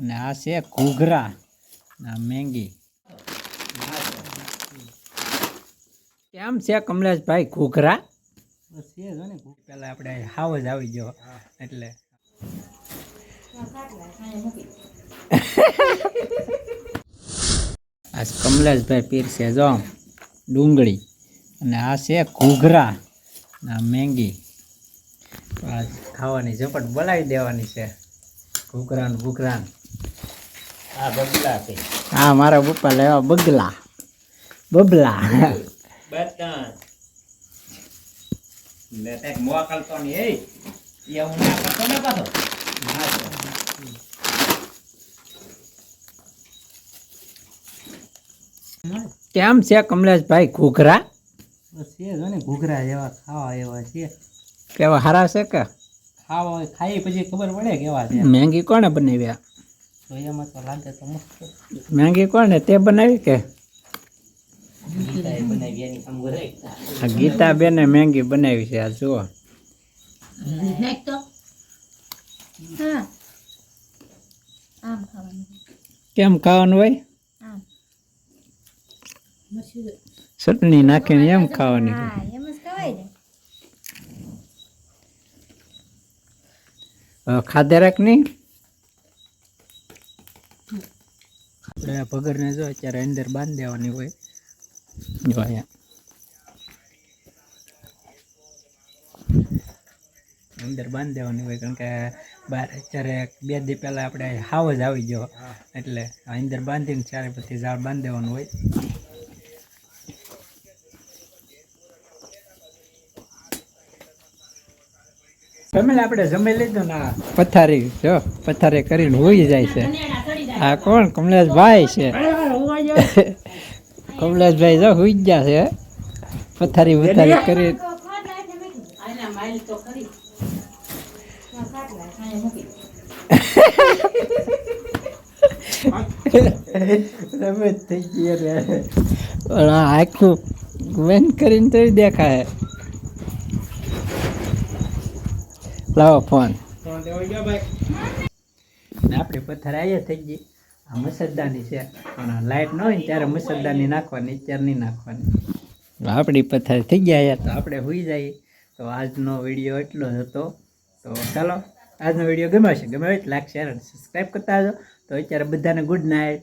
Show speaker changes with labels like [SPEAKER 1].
[SPEAKER 1] અને આ છે ઘૂઘરા મેંગી. કેમ છે કમલેશભાઈ ઘૂઘરા? પેલા આપણે હાવ જ આવી ગયો એટલે. આ કમલેશભાઈ પીરસે જો ડુંગળી. અને આ છે ઘૂઘરા મેંગી. ખાવાની ઝપટ બોલાવી દેવાની છે ઘૂઘરાન ને ઘૂઘરા ને.
[SPEAKER 2] આ બગલા છે.
[SPEAKER 1] હા મારા પપ્પા લેવા બગલા. બબલા.
[SPEAKER 2] બટન. લે મોકલતો ની એ એવું ના કરતો ને પાછો?
[SPEAKER 1] કેમ છે કમલેશભાઈ ઘૂઘરા?
[SPEAKER 3] છે જો ને ઘૂઘરા જેવા ખાવા એવા છે.
[SPEAKER 1] કેવા હારા છે કે?
[SPEAKER 3] ખાવા ખાઈ પછી ખબર પડે કેવા છે.
[SPEAKER 1] મેંગી કોણે બનાવ્યા?
[SPEAKER 3] એમાં તો લાગે તો મસ્ત.
[SPEAKER 1] મેંગી કોણે તે બનાવી કે? ગીતા બેને મેંગી બનાવી છે આ જુઓ.
[SPEAKER 4] નાખ તો? હા. આમ ખાવાનું.
[SPEAKER 1] કેમ ખાવાનું હોય? ચટણી નાખીને એમ ખાવાની. હોય.
[SPEAKER 4] હા એમ જ ખવાય ને.
[SPEAKER 1] હવે ખાધે રાખ નહીં? આપણે ભગરને જો અત્યારે અંદર બાંધી દેવાની હોય. જો અહીંયા. અંદર બાંધી દેવાની હોય કારણ કે બાર અત્યારે બે દી પહેલાં આપણે હાવ જ આવી ગયો. એટલે આ અંદર બાંધીને ચારે પછી ઝાડ બાંધી દેવાનું હોય. ફેમિલી આપણે જમી લીધું ને પથારી જો પથારી કરીને હોઈ જાય છે. આ કોણ? કમલેશભાઈ છે. કમલેશભાઈ જો હુઈ ગયા છે પથારી પથારી કરી. રમત થઈ ગઈ રે આખું વેન કરીને તો દેખાય. લાવો ફોન. આપણે પથ્થર આવ્યા થઈ ગઈ. મસરદાની છે. પણ આ લાઇટ ન હોય ત્યારે મસરદાની નાખવાની ત્યારે નહીં નાખવાની. આપણી પથ્થર થઈ ગયા તો આપણે હોઈ જઈએ. તો આજનો વીડિયો એટલો જ હતો. તો ચાલો, આજનો વીડિયો ગમ્યો છે ગમ્યો હોય લાઈક, શેર અને સબસ્ક્રાઈબ કરતા હજો તો અત્યારે બધાને ગુડ નાઇટ